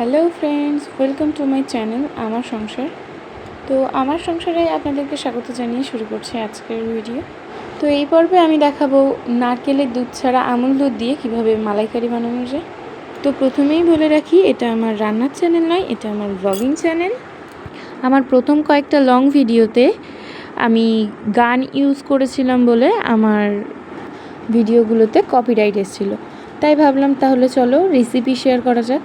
Hello friends, welcome to my channel Amar Sansar. তো আমার সংসারে আপনাদেরকে স্বাগত জানিয়ে শুরু করছি আজকের ভিডিও। তো এই পর্বে আমি দেখাবো নারকেলের দুধ ছাড়া আমুল দুধ দিয়ে কীভাবে মালাইকারি বানানো যায়। তো প্রথমেই বলে রাখি, এটা আমার রান্নার চ্যানেল নয়, এটা আমার ব্লগিং চ্যানেল। আমার প্রথম কয়েকটা লং ভিডিওতে আমি গান ইউজ করেছিলাম বলে আমার ভিডিওগুলোতে কপিরাইট এসেছিল। তাই ভাবলাম তাহলে চলো রেসিপি শেয়ার করা যাক।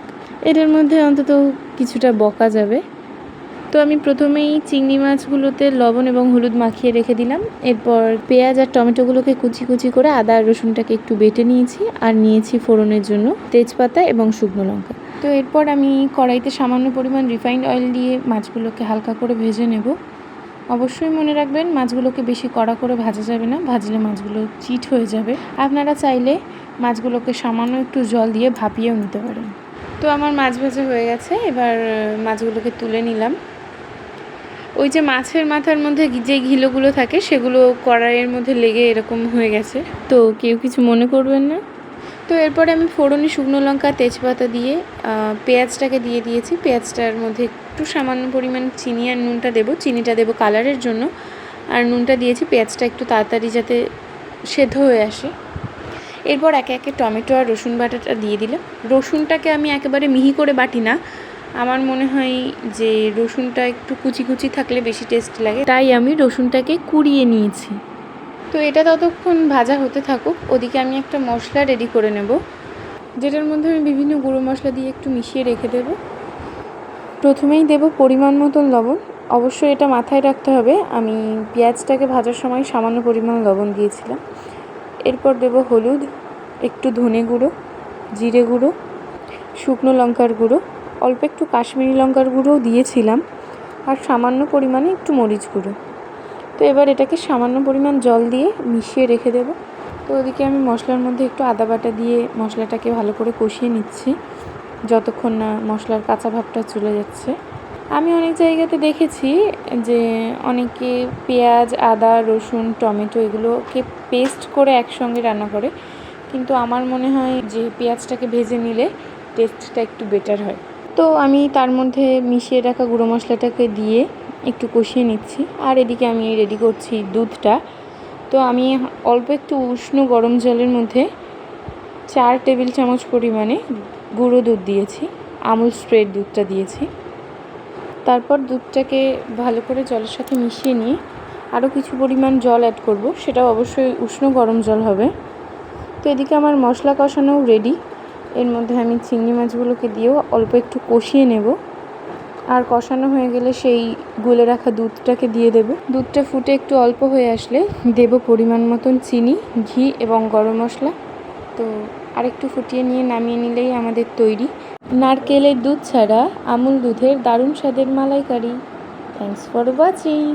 এটার মধ্যে অন্তত কিছুটা বকা যাবে। তো আমি প্রথমেই চিংড়ি মাছগুলোতে লবণ এবং হলুদ মাখিয়ে রেখে দিলাম। এরপর পেঁয়াজ আর টমেটোগুলোকে কুচি কুচি করে আদা আর রসুনটাকে একটু বেটে নিয়েছি আর নিয়েছি ফোড়নের জন্য তেজপাতা এবং শুকনো লঙ্কা। তো এরপর আমি কড়াইতে সামান্য পরিমাণ রিফাইন্ড অয়েল দিয়ে মাছগুলোকে হালকা করে ভেজে নেব। অবশ্যই মনে রাখবেন, মাছগুলোকে বেশি কড়া করে ভাজা যাবে না, ভাজলে মাছগুলো চিট হয়ে যাবে। আপনারা চাইলে মাছগুলোকে সামান্য একটু জল দিয়ে ভাপিয়েও নিতে পারেন। তো আমার মাছ ভাজা হয়ে গেছে এবার মাছগুলোকে তুলে নিলাম। ওই যে মাছের মাথার মধ্যে যে ঘিলোগুলো থাকে সেগুলো কড়াইয়ের মধ্যে লেগে এরকম হয়ে গেছে। তো কেউ কিছু মনে করবেন না? তো এরপরে আমি ফোড়নি শুকনো লঙ্কা তেজপাতা দিয়ে পেঁয়াজটাকে দিয়ে দিয়েছি। পেঁয়াজটার মধ্যে একটু সামান্য পরিমাণ চিনি আর নুনটা দেবো। চিনিটা দেবো কালারের জন্য। আর নুনটা দিয়েছি পেঁয়াজটা একটু তাড়াতাড়ি যাতে সেদ্ধ হয়ে আসে। এরপর একে একে টমেটো আর রসুন বাটাটা দিয়ে দিলাম। রসুনটাকে আমি একেবারে মিহি করে বাটি না। আমার মনে হয় যে রসুনটা একটু কুচি কুচি থাকলে বেশি টেস্ট লাগে। তাই আমি রসুনটাকে কুড়িয়ে নিয়েছি। তো এটা ততক্ষণ ভাজা হতে থাকুক। ওদিকে আমি একটা মশলা রেডি করে নেব। যেটার মধ্যে আমি বিভিন্ন গুঁড়ো মশলা দিয়ে একটু মিশিয়ে রেখে দেব। প্রথমেই দেব পরিমাণ মতন লবণ। অবশ্যই এটা মাথায় রাখতে হবে। আমি পেঁয়াজটাকে ভাজার সময় সামান্য পরিমাণ লবণ দিয়েছিলাম। এরপর দেব হলুদ, একটু ধনে গুঁড়ো, জিরে গুঁড়ো, শুকনো লঙ্কার গুঁড়ো। অল্প একটু কাশ্মীরি লঙ্কার গুঁড়োও দিয়েছিলাম, আর সামান্য পরিমাণে একটু মরিচ গুঁড়ো। তো এবার এটাকে সামান্য পরিমাণ জল দিয়ে মিশিয়ে রেখে দেব। তো ওদিকে আমি মশলার মধ্যে একটু আদা বাটা দিয়ে মশলাটাকে ভালো করে কষিয়ে নিচ্ছি, যতক্ষণ না মশলার কাঁচা ভাবটা চলে যাচ্ছে। আমি অনেক জায়গাতে দেখেছি যে অনেকে পেঁয়াজ, আদা, রসুন, টমেটো এগুলোকে পেস্ট করে একসঙ্গে রান্না করে। কিন্তু আমার মনে হয় যে পেঁয়াজটাকে ভেজে নিলে টেস্টটা একটু বেটার হয়। তো আমি তার মধ্যে মিশিয়ে রাখা গুঁড়ো মশলাটাকে দিয়ে একটু কষিয়ে নিচ্ছি। আর এদিকে আমি রেডি করছি দুধটা। তো আমি অল্প একটু উষ্ণ গরম জলের মধ্যে চার টেবিল চামচ পরিমাণে গুঁড়ো দুধ দিয়েছি। আমুল স্প্রেড দুধটা দিয়েছি। তারপর দুধটাকে ভালো করে জলের সাথে মিশিয়ে নিয়ে আরও কিছু পরিমাণ জল অ্যাড করব। সেটাও অবশ্যই উষ্ণ গরম জল হবে। তো এদিকে আমার মশলা কষানোও রেডি এর মধ্যে আমি চিংড়ি মাছগুলোকে দিয়েও অল্প একটু কষিয়ে নেব। আর কষানো হয়ে গেলে সেই গুলে রাখা দুধটাকে দিয়ে দেব। দুধটা ফুটে একটু অল্প হয়ে আসলে দেব পরিমাণ মতন চিনি, ঘি এবং গরম মশলা। তো আরেকটু ফুটিয়ে নিয়ে নামিয়ে নিলেই আমাদের তৈরি। নারকেলের দুধ ছাড়া আমুল দুধের দারুণ স্বাদের মালাইকারি। Thanks for watching